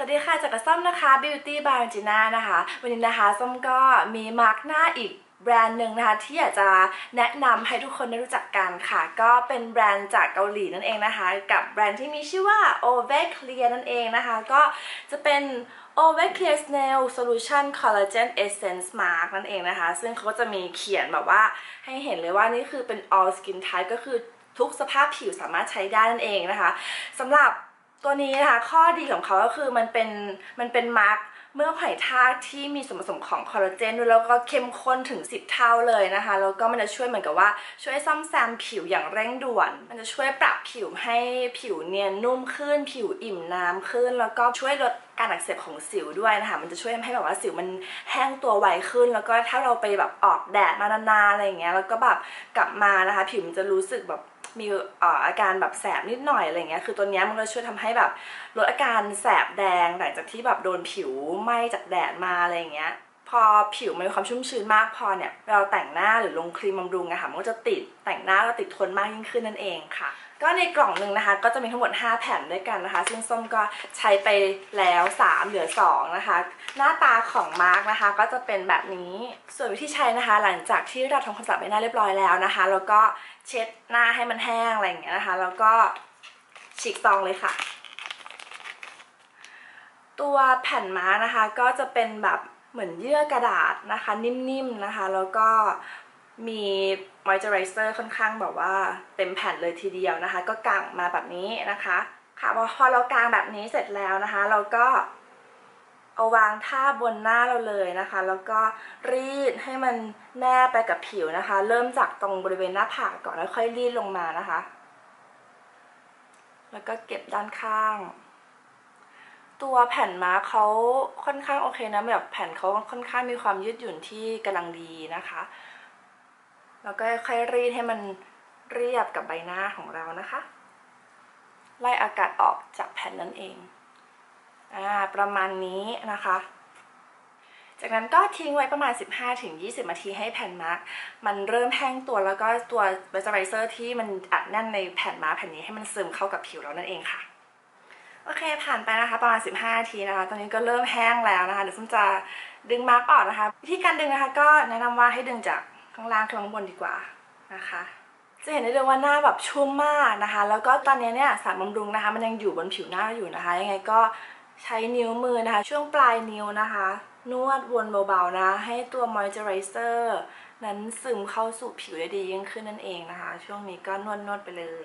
ส้มนะคะ Beauty by Regina นะคะ วันนี้นะคะส้มก็มีมาร์กหน้าอีกแบรนด์หนึ่งนะคะที่อยากจะแนะนำให้ทุกคนได้รู้จักกันค่ะ ก็เป็นแบรนด์จากเกาหลีนั่นเองนะคะ กับแบรนด์ที่มีชื่อว่า Ove Clear นั่นเองนะคะ ก็จะเป็น Ove Clear Snail Solution Collagen Essence Mask นั่นเองนะคะ ซึ่งเขาก็จะมีเขียนแบบว่าให้เห็นเลยว่านี่คือเป็น all skin type ก็คือทุกสภาพผิวสามารถใช้ได้นั่นเองนะคะสำหรับ ตัวนี้นะคะ ข้อดีของเขาก็คือมันเป็นมันเป็นมาร์กเมื่อหอยทากที่มีส่วนผสมของคอลลาเจนด้วยแล้วก็เข้มข้นถึง 10 เท่าเลยนะคะแล้วก็มันจะช่วยเหมือนกับว่าช่วยซ่อมแซมผิวอย่างเร่งด่วน มันจะช่วยปรับผิวให้ผิวเนียนนุ่มขึ้น ผิวอิ่มน้ำขึ้น แล้วก็ช่วยลดการอักเสบของสิวด้วยนะคะมันจะช่วยทำให้แบบว่าสิวมันแห้งตัวไวขึ้น แล้วก็ถ้าเราไปแบบออกแดดมานานๆอะไรอย่างเงี้ยแล้วก็แบบกลับมานะคะ ผิวมันจะรู้สึกแบบ มีอาการแบบแสบนิดหน่อยอะไรเงี้ย คือตัวนี้มันก็ช่วยทำให้แบบลดอาการแสบแดงหลังจากที่แบบโดนผิวไหม้จากแดดมาอะไรเงี้ย พอผิวมันมีความชุ่มชื้นมากพอเนี่ย เราแต่งหน้าหรือลงครีมบำรุงอะค่ะ มันก็จะติดแต่งหน้าก็ติดทนมากยิ่งขึ้นนั่นเองค่ะ ก็ในกล่องหนึ่งนะคะ ก็จะมีทั้งหมด 5 แผ่นด้วยกันนะคะ ซึ่งส้มก็ใช้ไปแล้ว 3 เหลือ 2 นะคะ หน้าตาของมาร์กนะคะ ก็จะเป็นแบบนี้ส่วนวิธีใช้นะคะ หลังจากที่เราทำความสะอาดใบหน้าเรียบร้อยแล้วนะคะ แล้วก็เช็ดหน้าให้มันแห้งอะไรอย่างเงี้ยนะคะ แล้วก็ฉีกซองเลยค่ะ ตัวแผ่นมาร์กนะคะก็จะเป็นแบบเหมือนเยื่อกระดาษนะคะ นิ่มๆนะคะ แล้วก็ มีมอยเจอไรเซอร์ค่อนข้างแบบว่าเต็มแผ่นเลยทีเดียวนะคะ ก็กางมาแบบนี้นะคะ ค่ะพอเรากางแบบนี้เสร็จแล้วนะคะ เราก็เอาวางท่าบนหน้าเราเลยนะคะ แล้วก็รีดให้มันแนบไปกับผิวนะคะ เริ่มจากตรงบริเวณหน้าผากก่อนแล้วค่อยรีดลงมานะคะ แล้วก็เก็บด้านข้าง ตัวแผ่นมาเขาค่อนข้างโอเคนะแบบแผ่นเขาค่อนข้างมีความยืดหยุ่นที่กำลังดีนะคะ แล้วก็ค่อยรีดให้มันเรียบกับใบหน้าของเรานะคะ ไล่อากาศออกจากแผ่นนั่นเองอ่าประมาณนี้นะคะ จากนั้นก็ทิ้งไว้ประมาณ 15-20 นาทีให้แผ่นมาร์กมันเริ่มแห้งตัวแล้วก็ตัวเบสไรเซอร์ที่มันอัดแน่นในแผ่นมาร์กแผ่นนี้ให้มันซึมเข้ากับผิวเรานั่นเองค่ะโอเคผ่านไปนะคะประมาณ 15 นาทีนะคะ ตอนนี้ก็เริ่มแห้งแล้วนะคะ เดี๋ยวส้มจะดึงมาร์กออกนะคะ วิธีการดึงนะคะก็แนะนำว่าให้ดึงจาก ข้างล่างข้างบนดีกว่านะคะ จะเห็นได้เลยว่าหน้าแบบชุ่มมากนะคะ แล้วก็ตอนนี้เนี่ยสารบำรุงนะคะ มันยังอยู่บนผิวหน้าอยู่นะคะ ยังไงก็ใช้นิ้วมือนะคะ ช่วงปลายนิ้วนะคะ นวดวนเบาๆนะ ให้ตัวมอยเจอไรเซอร์นั้นซึมเข้าสู่ผิวได้ดียิ่งขึ้นนั่นเองนะคะ ช่วงนี้ก็นวดๆไปเลย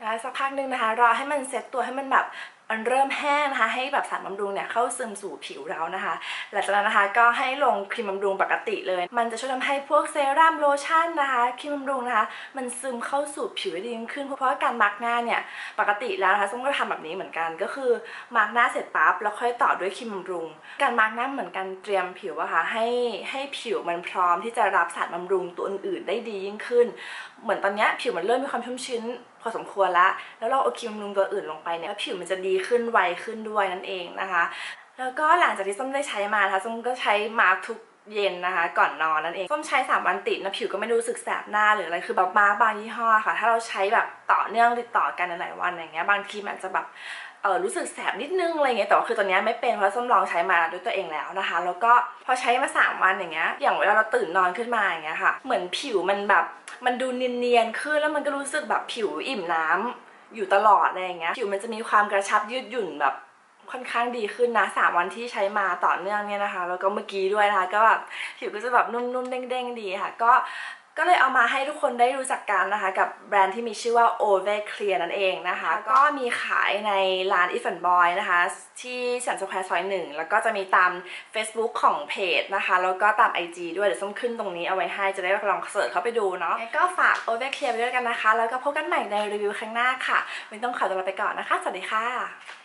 นะคะสักพักหนึ่งนะคะรอให้มันเซ็ตตัวให้มันแบบมันเริ่มแห้งนะคะให้แบบสารบำรุงเนี่ยเข้าซึมสู่ผิวเรานะคะ หลังจากนั้นนะคะก็ให้ลงครีมบำรุงปกติเลย มันจะช่วยทำให้พวกเซรั่มโลชั่นนะคะครีมบำรุงนะคะ มันซึมเข้าสู่ผิวได้ดีขึ้น เพราะว่าการมาร์กหน้าเนี่ยปกติแล้วนะคะส้มก็ทำแบบนี้เหมือนกันก็คือมาร์กหน้าเสร็จปั๊บแล้วค่อยต่อด้วยครีมบำรุง การมาร์กหน้าเหมือนกันเตรียมผิวอะค่ะให้ให้ผิวมันพร้อมที่จะรับสารบำรุงตัวอื่นๆ ได้ดียิ่งขึ้น เหมือนตอนนี้ผิวมันเริ่มมีความชุ่มชื้น พอสมควรละ แล้วเราเอาครีมบำรุงตัวอื่นลงไปเนี่ยผิวมันจะดีขึ้นไวขึ้นด้วยนั่นเองนะคะ แล้วก็หลังจากที่ส้มได้ใช้มานะคะส้มก็ใช้มาร์กทุกเย็นนะคะก่อนนอนนั่นเองส้มใช้ 3 วันติดนะผิวก็ไม่รู้สึกแสบหน้าหรืออะไรคือแบบมาบางยี่ห้อค่ะ ถ้าเราใช้แบบต่อเนื่องติดต่อกันหลายวันอย่างเงี้ยบางทีมันจะแบบเออรู้สึกแสบนิดนึงอะไรเงี้ยแต่ว่าคือตอนนี้ไม่เป็นเพราะส้มลองใช้มาด้วยตัวเองแล้วนะคะ แล้วก็พอใช้มา 3 วันอย่างเงี้ยอย่างเวลาเราตื่นนอนขึ้นมาอย่างเงี้ยค่ะ เหมือนผิวมันแบบ มันดูเนียนๆขึ้นแล้วมันก็รู้สึกแบบผิวอิ่มน้ำอยู่ตลอดอะไรอย่างเงี้ยผิวมันจะมีความกระชับยืดหยุ่นแบบค่อนข้างดีขึ้นนะสามวันที่ใช้มาต่อเนื่องเนี่ยนะคะ แล้วก็เมื่อกี้ด้วยนะคะ ก็แบบผิวก็จะแบบนุ่มๆเด้งๆดีค่ะ ก็ ก็เลยเอามาให้ทุกคนได้รู้จักกันนะคะ กับแบรนด์ที่มีชื่อว่า Ove Clear นั่นเองนะคะ ก็มีขายในร้าน If and Boy นะคะ ที่สันสแควร์ซอยหนึ่งแล้วก็จะมีตาม Facebook ของเพจนะคะ แล้วก็ตาม IG ด้วย เดี๋ยวส้มขึ้นตรงนี้เอาไว้ให้จะได้ลองเสิร์ชเข้าไปดูเนาะก็ฝาก Ove Clear ไปด้วยกันนะคะ แล้วก็พบกันใหม่ในรีวิวครั้งหน้าค่ะวันนี้ต้องขอตัวลาไปก่อนนะคะ สวัสดีค่ะ